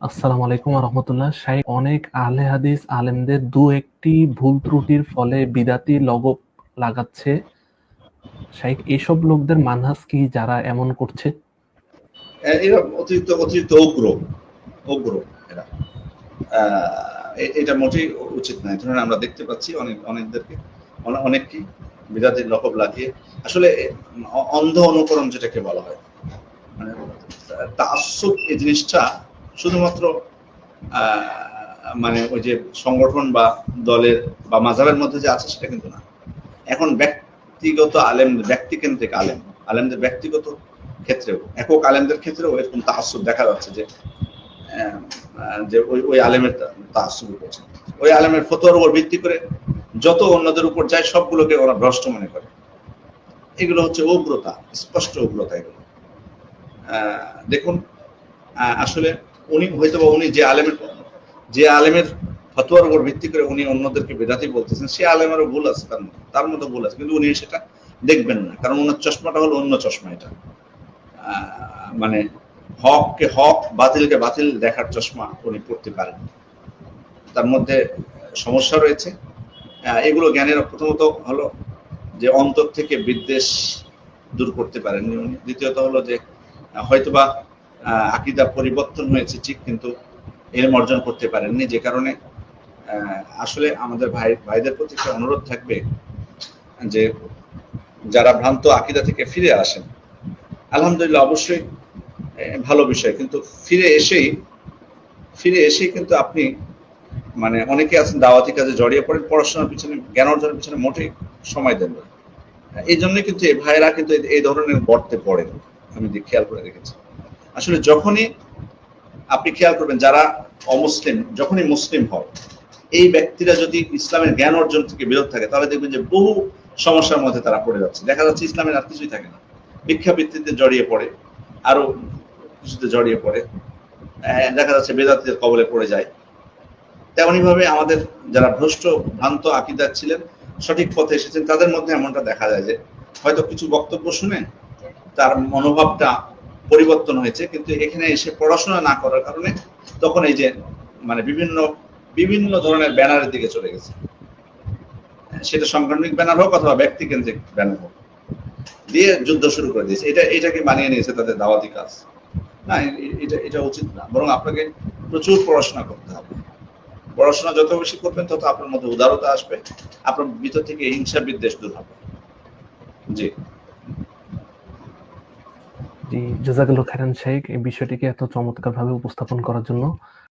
আসসালামু আলাইকুম রহমতুল্লাহ শাইখ, অনেক আহলে হাদিস আলেমদের দু একটি ভুল ত্রুটির ফলে বিদাতি লগব লাগাচ্ছে। শাইখ, এসব লোকদের মানহাজ কি যারা এমন করছে? এরা অতিরিক্ত অতিরিক্ত উগ্র উগ্র এরা। এটা মোটেই উচিত নয়। ধরুন আমরা দেখতে পাচ্ছি অনেক, অনেকদেরকে, অনে- অনেককে বিরাটের লকব লাগিয়ে, আসলে অন্ধ অনুকরণ যেটাকে বলা হয় মানে তাসুব এই জিনিসটা শুধুমাত্র মানে ওই যে সংগঠন বা দলের বা মাঝাবের মধ্যে যে আছে সেটা কিন্তু না। এখন ব্যক্তিগত আলেম, ব্যক্তিকেন্দ্রিক আলেম, আলেমদের ব্যক্তিগত ক্ষেত্রেও, একক আলেমদের ক্ষেত্রেও এরকম তাহাসুব দেখা যাচ্ছে যে যে ওই ওই আলেমের তাহাসুব করছে ওই আলেমের ফতোয়ার উপর ভিত্তি করে যত অন্যদের উপর যায় সবগুলোকে ওরা ভ্রষ্ট মনে করে। এগুলো হচ্ছে উগ্রতা, স্পষ্ট উগ্রতা এগুলো। দেখুন আসলে উনি হয়তো বা উনি যে আলেমের যে আলেমের ফতোয়ার উপর ভিত্তি করে উনি অন্যদেরকে বেদাতি বলতেছেন, সে আলেমেরও ভুল আছে, তার মধ্যে তার মধ্যে ভুল আছে। কিন্তু উনি সেটা দেখবেন না, কারণ ওনার চশমাটা হলো অন্য চশমা এটা। মানে হককে হক, বাতিলকে বাতিল দেখার চশমা উনি পড়তে পারেন তার মধ্যে সমস্যা রয়েছে। এগুলো জ্ঞানের প্রথমত হলো যে অন্তর থেকে বিদ্বেষ দূর করতে পারেননি উনি। দ্বিতীয়ত হলো যে হয়তোবা আকিদা পরিবর্তন হয়েছে, ঠিক কিন্তু এলম অর্জন করতে পারেননি। যে কারণে আসলে আমাদের ভাই, ভাইদের প্রতি একটা অনুরোধ থাকবে যে যারা ভ্রান্ত আকিদা থেকে ফিরে আসেন, আলহামদুলিল্লাহ অবশ্যই ভালো বিষয়। কিন্তু ফিরে এসেই ফিরে এসেই কিন্তু আপনি মানে অনেকে আছেন দাওয়াতি কাজে জড়িয়ে পড়েন, পড়াশোনার পিছনে, জ্ঞান অর্জনের পিছনে মোটেই সময় দেন না এই জন্য কিন্তু এই ভাইয়েরা কিন্তু এই- এই ধরনের গর্তে পড়েন। আমি খেয়াল করে দেখেছি আসলে যখনই আপনি খেয়াল করবেন যারা অমুসলিম যখনই মুসলিম হয় এই ব্যক্তিরা যদি ইসলামের জ্ঞান অর্জন থেকে বিরত থাকে তাহলে দেখবেন যে বহু সমস্যার মধ্যে তারা পড়ে যাচ্ছে। দেখা যাচ্ছে ইসলামের আর কিছুই থাকে না। ভিক্ষাবৃত্তিতে জড়িয়ে পড়ে আরও কিছুতে জড়িয়ে পড়ে। আহ, দেখা যাচ্ছে বেদাতের কবলে পড়ে যায়। তেমনি ভাবে আমাদের যারা ভ্রষ্ট ভ্রান্ত আকিদার ছিলেন সঠিক পথে এসেছেন তাদের মধ্যে এমনটা দেখা যায় যে হয়তো কিছু বক্তব্য শুনে তার মনোভাবটা পরিবর্তন হয়েছে, কিন্তু এখানে এসে পড়াশোনা না করার কারণে তখন এই যে মানে বিভিন্ন বিভিন্ন ধরনের ব্যানারের দিকে চলে গেছে। সেটা সাংগঠনিক ব্যানার হোক অথবা ব্যক্তি কেন্দ্রিক ব্যানার হোক। দিয়ে যুদ্ধ শুরু করে দিয়েছে। এটা, এটাকে মানিয়ে নিয়েছে তাদের দাওয়াতি কাজ। না, এটা এটা উচিত না। বরং আপনাকে প্রচুর পড়াশোনা করতে হবে। পড়াশোনা যত বেশি করবেন, তত আপনার মধ্যে উদারতা আসবে। আপনার ভিতর থেকে হিংসা বিদ্বেষ দূর হবে। জি। জি জাজাকাল্লাহ খাইরান শেখ এই বিষয়টিকে এত চমৎকারভাবে উপস্থাপন করার জন্য।